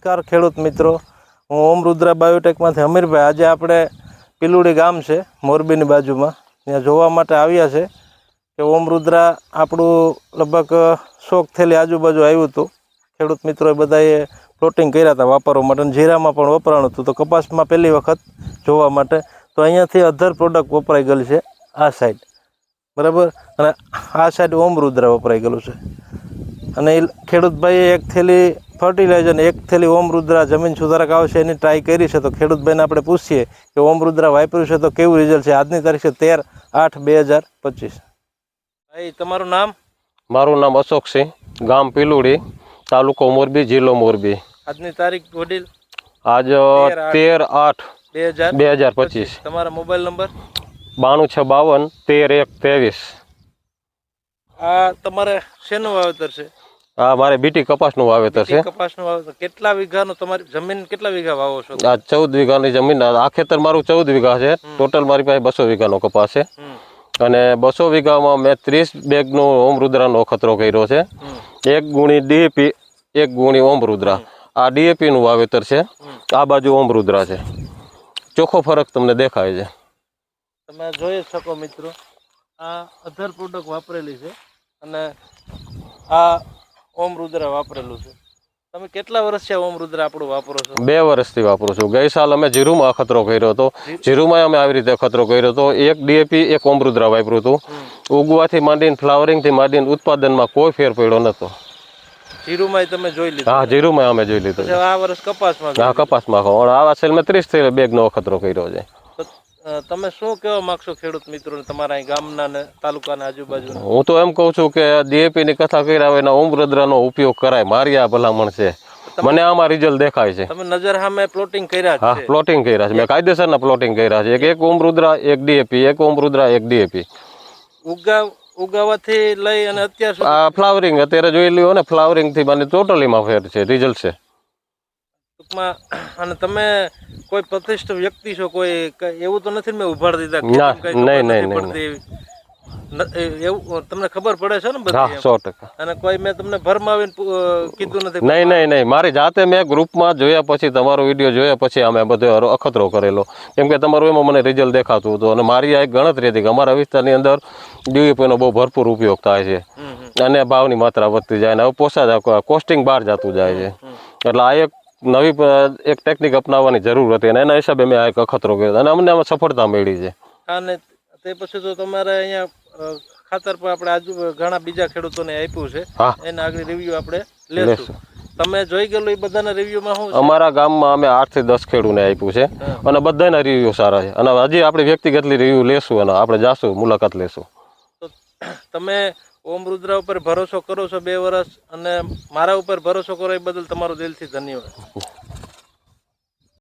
નમસ્કાર ખેડૂત મિત્રો. હું ઓમ રુદ્રા બાયોટેકમાંથી અમીરભાઈ. આજે આપણે પિલુડી ગામ છે, મોરબીની બાજુમાં. ત્યાં જોવા માટે આવ્યા છે કે ઓમ રુદ્રા આપણું લગભગ શોખ થયેલી આજુબાજુ આવ્યું હતું. ખેડૂત મિત્રોએ બધાએ પ્લોટિંગ કર્યા હતા વાપરવા માટે અને જીરામાં પણ વપરાણું હતું. તો કપાસમાં પહેલી વખત જોવા માટે. તો અહીંયાથી અધર પ્રોડક્ટ વપરાઈ ગયેલી છે આ સાઈડ બરાબર? અને આ સાઈડ ઓમ રુદ્રા વપરાઈ ગયેલું છે. અને એ ખેડૂતભાઈએ એક થેલી ફર્ટિલાઇઝર અને એક થેલી ઓમરુદ્રા જમીન સુધારક આવશે એની ટ્રાય કરી છે. તો ખેડૂતભાઈને આપણે પૂછીએ કે ઓમરુદ્રા વાપર્યું છે તો કેવું રિઝલ્ટ છે? આજની તારીખ છે તેર આઠ બે હજાર પચીસ. ભાઈ તમારું નામ? મારું નામ અશોકસિંહ ગામ પીલુડી તાલુકો મોરબી જિલ્લો મોરબી. આજની તારીખ વડીલ? આજ તેર આઠ બે હજાર બે હજાર પચીસ. તમારા મોબાઈલ નંબર? બાણું છ બાવન તેર એક ત્રેવીસ. આ તમારે શેનું વાવેતર છે? આ મારે બીટી કપાસનું વાવેતર છે. કપાસનું વાવેતર. કેટલા વીઘાનું તમારી જમીન કેટલા વીઘા વાવો છો? આ ચૌદ વીઘાની જમીન. આ ખેતર મારું ચૌદ વીઘા છે. ટોટલ મારી પાસે બસો વીઘાનો કપાસ છે. અને બસો વીઘામાં મેં ત્રીસ બેગનો ઓમ રુદ્રાનો ખતરો કર્યો છે. એક ગુણી ડીએપી એક ગુણી ઓમ રુદ્રા. આ ડીએપીનું વાવેતર છે. આ બાજુ ઓમ રુદ્રા છે. ચોખ્ખો ફરક તમને દેખાય છે. તમે જોઈ શકો મિત્રો આ અધર પ્રોડક્ટ વાપરેલી છે. અને આ ઓમ રુદ્ર વાપરેલું છે. તમે કેટલા વર્ષ છે ઓમ રુદ્ર આપણું વાપરો છો? બે વર્ષથી વાપરું છું. ગઈ સાલ અમે જીરુમાં અખતરો કર્યો હતો. જીરુમાં અમે આવી રીતે અખતરો કર્યો હતો. એક ડીએપી એક ઓમરુદ્રા વાપર્યું હતું. ઉગવાથી માંડીને ફ્લાવરિંગથી માંડીને ઉત્પાદનમાં કોઈ ફેર પડ્યો નતો જીરુમાં તમે જોઈ લીધું? હા જીરુમાં અમે જોઈ લીધું. આ વર્ષ કપાસમાં હા કપાસમાં. આવા સેલ મેં ત્રીસથી બેગનો અખતરો કર્યો છે. તમે શું કહેવા માંગશો ખેડૂત મિત્રોને તમારા અહીં ગામના ને તાલુકાના આજુબાજુ હું તો એમ કહું છું કે DAP ની કથા કર્યા હોય એના ઓમરુદ્રાનો ઉપયોગ કરાય. મારી આ ભલામણ છે. મને આમાં રિઝલ્ટ દેખાય છે. તમે નજર સામે પ્લોટિંગ કર્યા છે હા પ્લોટિંગ કર્યા છે. મેં કાયદેસરના પ્લોટિંગ કર્યા છે. એક એક ઓમરુદ્રા એક ડીએપી એક ઓમરુદ્રા એક ડીએપી. ઉગાવ ઉગાવાથી લઈ અને અત્યાર આ ફ્લાવરિંગ અત્યારે જોઈ લ્યો ને ફ્લાવરિંગથી મને ટોટલીમાં ફેર છે. રિઝલ્ટ છે. ટૂંકમાં અને તમે કોઈ પ્રતિષ્ઠ વ્યક્તિ છો કોઈ એવું તો નથી મેં ઉભાડી દીધા નહીં, નહીં, એવી. તમને ખબર પડે છે ને બધી સો ટકા. અને કોઈ મેં તમને ભરમાવીને કીધું નથી નહીં નહીં નહીં મારી જાતે મેં ગ્રુપમાં જોયા પછી તમારો વીડિયો જોયા પછી અમે બધો અખતરો કરેલો. કેમ કે તમારું એમાં મને રિઝલ્ટ દેખાતું હતું અને મારી આ એક ગણતરી હતી કે અમારા વિસ્તારની અંદર ડીવીપીનો બહુ ભરપૂર ઉપયોગ થાય છે. અને ભાવની માત્રા વધતી જાય અને હવે પોસા કોસ્ટિંગ બહાર જતું જાય છે. એટલે આ એક નવી એક ટેકનિક અપનાવવાની જરૂર હતી અને એના હિસાબે મેં આ એક અખતરો કર્યો અને અમને આમાં સફળતા મળી છે. અને તે પછી તો તમારે અહીંયા ખાતર પર આપણે આજુ ઘણા બીજા ખેડૂતોને આપ્યું છે. એના આગળ રિવ્યુ આપણે લેશું. તમે જોઈ ગયેલું એ બધાના રિવ્યુમાં શું અમારા ગામમાં અમે આઠથી દસ ખેડૂને આપ્યું છે. અને બધાના રિવ્યુ સારા છે. અને હજી આપણે વ્યક્તિગતલી રિવ્યુ લેશું અને આપણે જાશું મુલાકાત લેશું. તો તમે ઓમ રુદ્ર ઉપર ભરોસો કરો છો બે વર્ષ અને મારા ઉપર ભરોસો કરો એ બદલ તમારો દિલથી ધન્યવાદ.